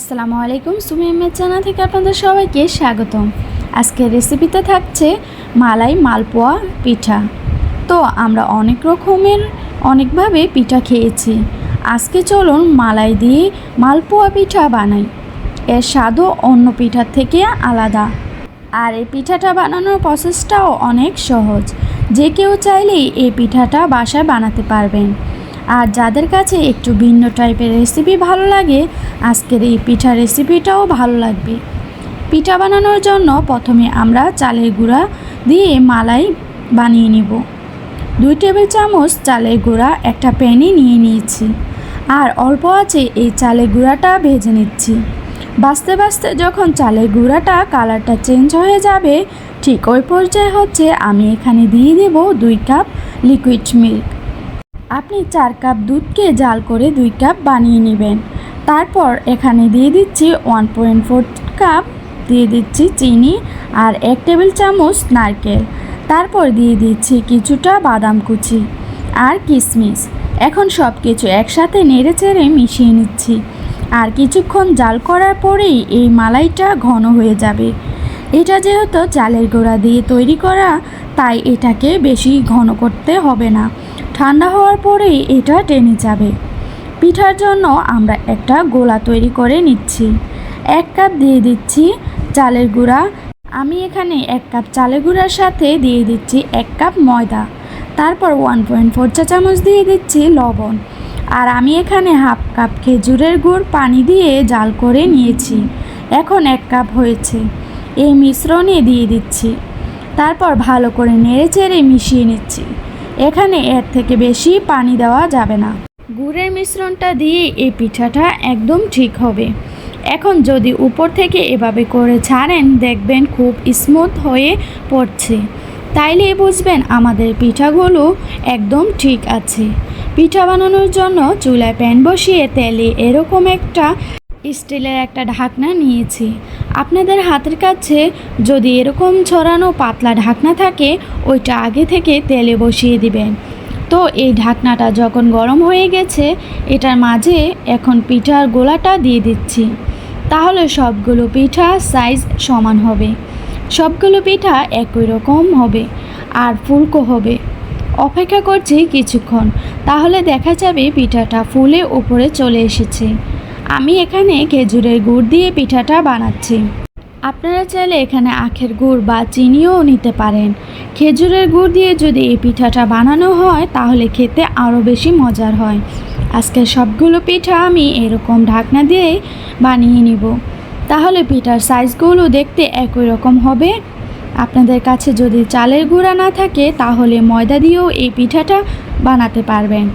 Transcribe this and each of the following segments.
আসসালামু আলাইকুম। সুমি আহমেদ চানা থেকে আপনাদের সবাইকে স্বাগতম। আজকের রেসিপিতে থাকছে মালাই মালপোয়া পিঠা। তো আমরা অনেক রকমের অনেকভাবে পিঠা খেয়েছি। আজকে চলুন মালাই দিয়ে মালপোয়া পিঠা বানাই। এর স্বাদও অন্য পিঠার থেকে আলাদা। আর এই পিঠাটা বানানোর প্রসেসটাও অনেক সহজ। যে কেউ চাইলেই এই পিঠাটা বাসায় বানাতে পারবেন। আর যাদের কাছে একটু ভিন্ন টাইপের রেসিপি ভালো লাগে, আজকের এই পিঠা রেসিপিটাও ভালো লাগবে। পিঠা বানানোর জন্য প্রথমে আমরা চালের গুঁড়া দিয়ে মালাই বানিয়ে নিব। দুই টেবিল চামচ চালের গুঁড়া একটা প্যানে নিয়ে নিয়েছি আর অল্প আছে এই চালের গুঁড়াটা ভেজে নিচ্ছি। বাঁচতে বাঁচতে যখন চালের গুঁড়াটা কালারটা চেঞ্জ হয়ে যাবে, ঠিক ওই পর্যায়ে হচ্ছে আমি এখানে দিয়ে দেব দুই কাপ লিকুইড মিল্ক আপনি চার কাপ দুধকে জাল করে দুই কাপ বানিয়ে নেবেন। তারপর এখানে দিয়ে দিচ্ছি ওয়ান পয়েন্ট ফোর কাপ, দিয়ে দিচ্ছি চিনি আর এক টেবিল চামচ নারকেল। তারপর দিয়ে দিচ্ছি কিছুটা বাদাম কুচি আর কিশমিশ এখন সব কিছু একসাথে নেড়ে চেড়ে মিশিয়ে নিচ্ছি। আর কিছুক্ষণ জাল করার পরেই এই মালাইটা ঘন হয়ে যাবে। এটা যেহেতু চালের গোড়া দিয়ে তৈরি করা, তাই এটাকে বেশি ঘন করতে হবে না। ঠান্ডা হওয়ার পরেই এটা টেনে যাবে। পিঠার জন্য আমরা একটা গোলা তৈরি করে নিচ্ছি। এক কাপ দিয়ে দিচ্ছি চালের গুঁড়া। আমি এখানে এক কাপ চালের গুঁড়ার সাথে দিয়ে দিচ্ছি এক কাপ ময়দা। তারপর ওয়ান পয়েন্ট ফোর চা চামচ দিয়ে দিচ্ছি লবণ। আর আমি এখানে হাফ কাপ খেজুরের গুড় পানি দিয়ে জাল করে নিয়েছি। এখন এক কাপ হয়েছে। এই মিশ্রণে দিয়ে দিচ্ছি। তারপর ভালো করে নেড়ে চেড়ে মিশিয়ে নিচ্ছি। এখানে এর থেকে বেশি পানি দেওয়া যাবে না। গুড়ের মিশ্রণটা দিয়ে এই পিঠাটা একদম ঠিক হবে। এখন যদি উপর থেকে এভাবে করে ছাড়েন, দেখবেন খুব স্মুথ হয়ে পড়ছে। তাইলে বুঝবেন আমাদের পিঠাগুলো একদম ঠিক আছে। পিঠা বানানোর জন্য চুলায় প্যান বসিয়ে তেলে এরকম একটা স্টিলের একটা ঢাকনা নিয়েছি। আপনাদের হাতের কাছে যদি এরকম ছড়ানো পাতলা ঢাকনা থাকে, ওইটা আগে থেকে তেলে বসিয়ে দিবেন। তো এই ঢাকনাটা যখন গরম হয়ে গেছে, এটার মাঝে এখন পিঠার গোলাটা দিয়ে দিচ্ছি। তাহলে সবগুলো পিঠা সাইজ সমান হবে। সবগুলো পিঠা একই রকম হবে আর ফুলকো হবে। অপেক্ষা করছি কিছুক্ষণ, তাহলে দেখা যাবে পিঠাটা ফুলে উপরে চলে এসেছে। আমি এখানে খেজুরের গুড় দিয়ে পিঠাটা বানাচ্ছি। আপনারা চাইলে এখানে আখের গুড় বা চিনিও নিতে পারেন। খেজুরের গুড় দিয়ে যদি এই পিঠাটা বানানো হয়, তাহলে খেতে আরও বেশি মজার হয়। আজকে সবগুলো পিঠা আমি এরকম ঢাকনা দিয়ে বানিয়ে নিব। তাহলে পিঠার সাইজগুলো দেখতে একই রকম হবে। আপনাদের কাছে যদি চালের গুঁড়া না থাকে, তাহলে ময়দা দিয়েও এই পিঠাটা বানাতে পারবেন।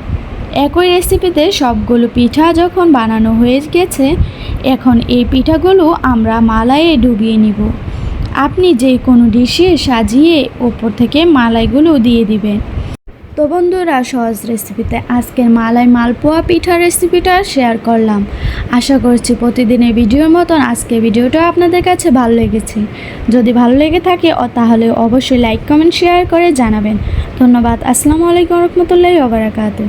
একই রেসিপিতে সবগুলো পিঠা যখন বানানো হয়ে গেছে, এখন এই পিঠাগুলো আমরা মালাইয়ে ডুবিয়ে নিব। আপনি যে কোনো ডিশে সাজিয়ে ওপর থেকে মালাইগুলো দিয়ে দিবেন। তো বন্ধুরা, সহজ রেসিপিতে আজকের মালাই মালপোয়া পিঠা রেসিপিটা শেয়ার করলাম। আশা করছি প্রতিদিনের ভিডিওর মতন আজকে ভিডিওটা আপনাদের কাছে ভালো লেগেছে। যদি ভালো লেগে থাকে, ও তাহলে অবশ্যই লাইক কমেন্ট শেয়ার করে জানাবেন। ধন্যবাদ। আসসালামু আলাইকুম রহমতুল্লাহি ওবরাকাতু